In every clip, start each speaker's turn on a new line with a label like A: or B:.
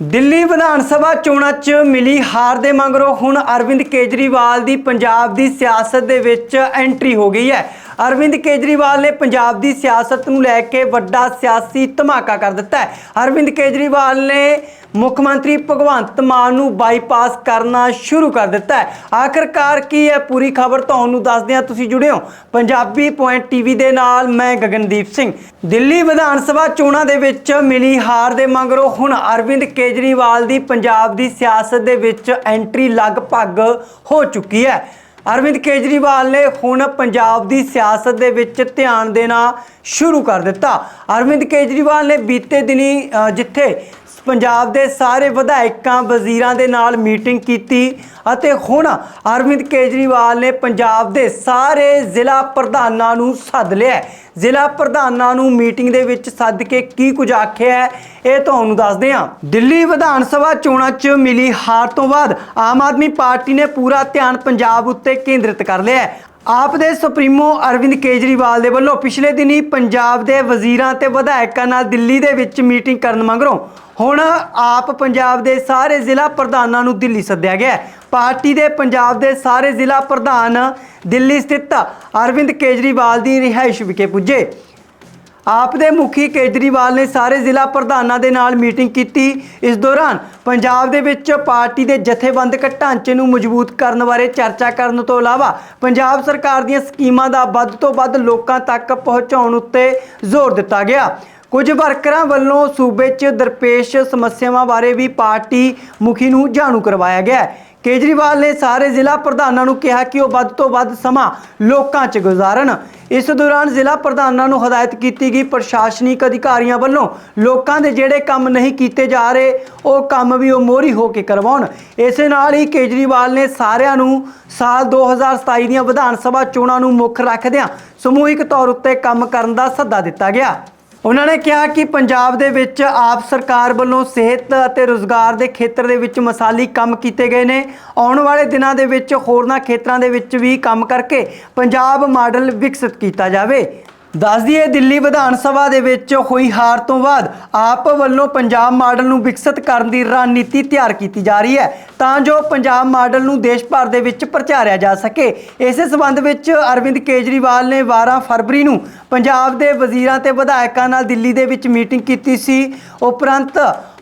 A: ਦਿੱਲੀ ਵਿਧਾਨ ਸਭਾ ਚੋਣਾਂ 'ਚ ਮਿਲੀ ਹਾਰ ਦੇ ਮਗਰੋਂ ਹੁਣ ਅਰਵਿੰਦ ਕੇਜਰੀਵਾਲ ਦੀ ਪੰਜਾਬ ਦੀ ਸਿਆਸਤ ਦੇ ਵਿੱਚ ਐਂਟਰੀ ਹੋ ਗਈ ਹੈ। ਅਰਵਿੰਦ ਕੇਜਰੀਵਾਲ ਨੇ ਪੰਜਾਬ ਦੀ ਸਿਆਸਤ ਨੂੰ ਲੈ ਕੇ ਵੱਡਾ ਸਿਆਸੀ ਧਮਾਕਾ ਕਰ ਦਿੱਤਾ ਹੈ। ਅਰਵਿੰਦ ਕੇਜਰੀਵਾਲ ਨੇ ਮੁੱਖ ਮੰਤਰੀ ਭਗਵੰਤ ਮਾਨ ਨੂੰ ਬਾਈਪਾਸ ਕਰਨਾ ਸ਼ੁਰੂ ਕਰ ਦਿੱਤਾ ਹੈ। ਆਖਰਕਾਰ ਕੀ ਹੈ ਪੂਰੀ ਖਬਰ ਤੁਹਾਨੂੰ ਦੱਸਦੇ ਹਾਂ, ਤੁਸੀਂ ਜੁੜੇ ਹੋ ਪੰਜਾਬੀ ਪੁਆਇੰਟ ਟੀਵੀ ਦੇ ਨਾਲ, ਮੈਂ ਗਗਨਦੀਪ ਸਿੰਘ। ਦਿੱਲੀ ਵਿਧਾਨ ਸਭਾ ਚੋਣਾਂ ਦੇ ਵਿੱਚ ਮਿਲੀ ਹਾਰ ਦੇ ਮਗਰੋਂ ਹੁਣ ਅਰਵਿੰਦ ਕੇਜਰੀਵਾਲ ਦੀ ਪੰਜਾਬ ਦੀ ਸਿਆਸਤ ਦੇ ਵਿੱਚ ਐਂਟਰੀ ਲਗਭਗ ਹੋ ਚੁੱਕੀ ਹੈ। ਅਰਵਿੰਦ ਕੇਜਰੀਵਾਲ ਨੇ ਹੁਣ ਪੰਜਾਬ ਦੀ ਸਿਆਸਤ ਦੇ ਵਿੱਚ ਧਿਆਨ ਦੇਣਾ ਸ਼ੁਰੂ ਕਰ ਦਿੱਤਾ। ਅਰਵਿੰਦ ਕੇਜਰੀਵਾਲ ਨੇ ਬੀਤੇ ਦਿਨੀ ਜਿੱਥੇ ਪੰਜਾਬ ਦੇ ਸਾਰੇ ਵਿਧਾਇਕਾਂ ਵਜ਼ੀਰਾਂ ਦੇ ਨਾਲ ਮੀਟਿੰਗ ਕੀਤੀ ਅਤੇ ਹੁਣ ਅਰਵਿੰਦ ਕੇਜਰੀਵਾਲ ਨੇ ਪੰਜਾਬ ਦੇ ਸਾਰੇ ਜ਼ਿਲ੍ਹਾ ਪ੍ਰਧਾਨਾਂ ਨੂੰ ਸੱਦ ਲਿਆ ਜ਼ਿਲ੍ਹਾ ਪ੍ਰਧਾਨਾਂ ਨੂੰ ਮੀਟਿੰਗ ਦੇ ਵਿੱਚ ਸੱਦ ਕੇ ਕੀ ਕੁਝ ਆਖਿਆ ਹੈ, ਇਹ ਤੁਹਾਨੂੰ ਦੱਸਦੇ ਹਾਂ। ਦਿੱਲੀ ਵਿਧਾਨ ਸਭਾ ਚੋਣਾਂ 'ਚ ਮਿਲੀ ਹਾਰ ਤੋਂ ਬਾਅਦ ਆਮ ਆਦਮੀ ਪਾਰਟੀ ਨੇ ਪੂਰਾ ਧਿਆਨ ਪੰਜਾਬ ਉੱਤੇ ਕੇਂਦਰਿਤ ਕਰ ਲਿਆ ਆਪ ਦੇ ਸੁਪਰੀਮੋ ਅਰਵਿੰਦ ਕੇਜਰੀਵਾਲ ਦੇ ਵੱਲੋਂ ਪਿਛਲੇ ਦਿਨੀ ਪੰਜਾਬ ਦੇ ਵਜ਼ੀਰਾਂ ਤੇ ਵਿਧਾਇਕਾਂ ਨਾਲ ਦਿੱਲੀ ਦੇ ਵਿੱਚ ਮੀਟਿੰਗ ਕਰਨ ਮਗਰੋਂ ਹੁਣ ਆਪ ਪੰਜਾਬ ਦੇ ਸਾਰੇ ਜ਼ਿਲ੍ਹਾ ਪ੍ਰਧਾਨਾਂ ਨੂੰ ਦਿੱਲੀ ਸੱਦਿਆ ਗਿਆ ਪਾਰਟੀ ਦੇ ਪੰਜਾਬ ਦੇ ਸਾਰੇ ਜ਼ਿਲ੍ਹਾ ਪ੍ਰਧਾਨ ਦਿੱਲੀ ਸਥਿਤ ਅਰਵਿੰਦ ਕੇਜਰੀਵਾਲ ਦੀ ਰਿਹਾਇਸ਼ ਵਿਖੇ ਪੁੱਜੇ। ਆਪ ਦੇ ਮੁਖੀ ਕੇਜਰੀਵਾਲ ਨੇ ਸਾਰੇ ਜ਼ਿਲ੍ਹਾ ਪ੍ਰਧਾਨਾਂ ਦੇ ਨਾਲ ਮੀਟਿੰਗ ਕੀਤੀ। ਇਸ ਦੌਰਾਨ ਪੰਜਾਬ ਦੇ ਵਿੱਚ ਪਾਰਟੀ ਦੇ ਜਥੇਬੰਦਕ ਢਾਂਚੇ ਨੂੰ ਮਜ਼ਬੂਤ ਕਰਨ ਬਾਰੇ ਚਰਚਾ ਕਰਨ ਤੋਂ ਇਲਾਵਾ ਪੰਜਾਬ ਸਰਕਾਰ ਦੀਆਂ ਸਕੀਮਾਂ ਦਾ ਵੱਧ ਤੋਂ ਵੱਧ ਲੋਕਾਂ ਤੱਕ ਪਹੁੰਚਾਉਣ ਉੱਤੇ ਜ਼ੋਰ ਦਿੱਤਾ ਗਿਆ। ਕੁਝ ਵਰਕਰਾਂ ਵੱਲੋਂ ਸੂਬੇ 'ਚ ਦਰਪੇਸ਼ ਸਮੱਸਿਆਵਾਂ ਬਾਰੇ ਵੀ ਪਾਰਟੀ ਮੁਖੀ ਨੂੰ ਜਾਣੂ ਕਰਵਾਇਆ ਗਿਆ ਹੈ। ਕੇਜਰੀਵਾਲ ਨੇ ਸਾਰੇ ਜ਼ਿਲ੍ਹਾ ਪ੍ਰਧਾਨਾਂ ਨੂੰ ਕਿਹਾ ਕਿ ਉਹ ਵੱਧ ਤੋਂ ਵੱਧ ਸਮਾਂ ਲੋਕਾਂ 'ਚ ਗੁਜ਼ਾਰਨ। ਇਸ ਦੌਰਾਨ ਜ਼ਿਲ੍ਹਾ ਪ੍ਰਧਾਨਾਂ ਨੂੰ ਹਦਾਇਤ ਕੀਤੀ ਗਈ, ਪ੍ਰਸ਼ਾਸਨਿਕ ਅਧਿਕਾਰੀਆਂ ਵੱਲੋਂ ਲੋਕਾਂ ਦੇ ਜਿਹੜੇ ਕੰਮ ਨਹੀਂ ਕੀਤੇ ਜਾ ਰਹੇ, ਉਹ ਕੰਮ ਵੀ ਉਹ ਮੋਹਰੀ ਹੋ ਕੇ ਕਰਵਾਉਣ। ਇਸੇ ਨਾਲ ਹੀ ਕੇਜਰੀਵਾਲ ਨੇ ਸਾਰਿਆਂ ਨੂੰ ਸਾਲ 2027 ਦੀਆਂ ਵਿਧਾਨ ਸਭਾ ਚੋਣਾਂ ਨੂੰ ਮੁੱਖ ਰੱਖਦਿਆਂ ਸਮੂਹਿਕ ਤੌਰ ਉੱਤੇ ਕੰਮ ਕਰਨ ਦਾ ਸੱਦਾ ਦਿੱਤਾ ਗਿਆ। ਉਹਨਾਂ ਨੇ ਕਿਹਾ ਕਿ ਪੰਜਾਬ ਦੇ ਵਿੱਚ ਆਪ ਸਰਕਾਰ ਵੱਲੋਂ ਸਿਹਤ ਅਤੇ ਰੋਜ਼ਗਾਰ ਦੇ ਖੇਤਰ ਦੇ ਵਿੱਚ ਮਸਾਲੀ ਕੰਮ ਕੀਤੇ ਗਏ ਨੇ। ਆਉਣ ਵਾਲੇ ਦਿਨਾਂ ਦੇ ਵਿੱਚ ਹੋਰਨਾਂ ਖੇਤਰਾਂ ਦੇ ਵਿੱਚ ਵੀ ਕੰਮ ਕਰਕੇ ਪੰਜਾਬ ਮਾਡਲ ਵਿਕਸਿਤ ਕੀਤਾ ਜਾਵੇ। ਦੱਸ ਦਈਏ, ਦਿੱਲੀ ਵਿਧਾਨ ਸਭਾ ਦੇ ਵਿੱਚ ਹੋਈ ਹਾਰ ਤੋਂ ਬਾਅਦ ਆਪ ਵੱਲੋਂ ਪੰਜਾਬ ਮਾਡਲ ਨੂੰ ਵਿਕਸਿਤ ਕਰਨ ਦੀ ਰਣਨੀਤੀ ਤਿਆਰ ਕੀਤੀ ਜਾ ਰਹੀ ਹੈ। ਤਾਂ ਜੋ ਪੰਜਾਬ ਮਾਡਲ ਨੂੰ ਦੇਸ਼ ਭਰ ਦੇ ਵਿੱਚ ਪ੍ਰਚਾਰਿਆ ਜਾ ਸਕੇ। ਇਸੇ ਸਬੰਧ ਵਿੱਚ ਅਰਵਿੰਦ ਕੇਜਰੀਵਾਲ ਨੇ 12 ਫਰਵਰੀ ਨੂੰ ਪੰਜਾਬ ਦੇ ਵਜ਼ੀਰਾਂ ਤੇ ਵਿਧਾਇਕਾਂ ਨਾਲ ਦਿੱਲੀ ਦੇ ਵਿੱਚ ਮੀਟਿੰਗ ਕੀਤੀ ਸੀ। ਉਪਰੰਤ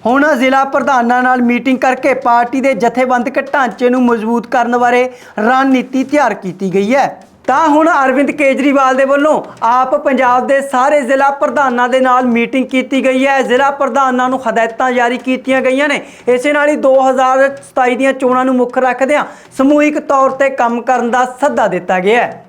A: ਹੁਣ ਜ਼ਿਲ੍ਹਾ ਪ੍ਰਧਾਨਾਂ ਨਾਲ ਮੀਟਿੰਗ ਕਰਕੇ ਪਾਰਟੀ ਦੇ ਜਥੇਬੰਦਕ ਢਾਂਚੇ ਨੂੰ ਮਜ਼ਬੂਤ ਕਰਨ ਬਾਰੇ ਰਣਨੀਤੀ ਤਿਆਰ ਕੀਤੀ ਗਈ ਹੈ। ਤਾਂ ਹੁਣ ਅਰਵਿੰਦ ਕੇਜਰੀਵਾਲ ਦੇ ਵੱਲੋਂ ਆਪ ਪੰਜਾਬ ਦੇ ਸਾਰੇ ਜ਼ਿਲ੍ਹਾ ਪ੍ਰਧਾਨਾਂ ਦੇ ਨਾਲ ਮੀਟਿੰਗ ਕੀਤੀ ਗਈ ਹੈ। ਜ਼ਿਲ੍ਹਾ ਪ੍ਰਧਾਨਾਂ ਨੂੰ ਹਦਾਇਤਾਂ ਜਾਰੀ ਕੀਤੀਆਂ ਗਈਆਂ ਨੇ। ਇਸੇ ਨਾਲ ਹੀ 2027 ਦੀਆਂ ਚੋਣਾਂ ਨੂੰ ਮੁੱਖ ਰੱਖਦਿਆਂ ਸਮੂਹਿਕ ਤੌਰ ਤੇ ਕੰਮ ਕਰਨ ਦਾ ਸੱਦਾ ਦਿੱਤਾ ਗਿਆ ਹੈ।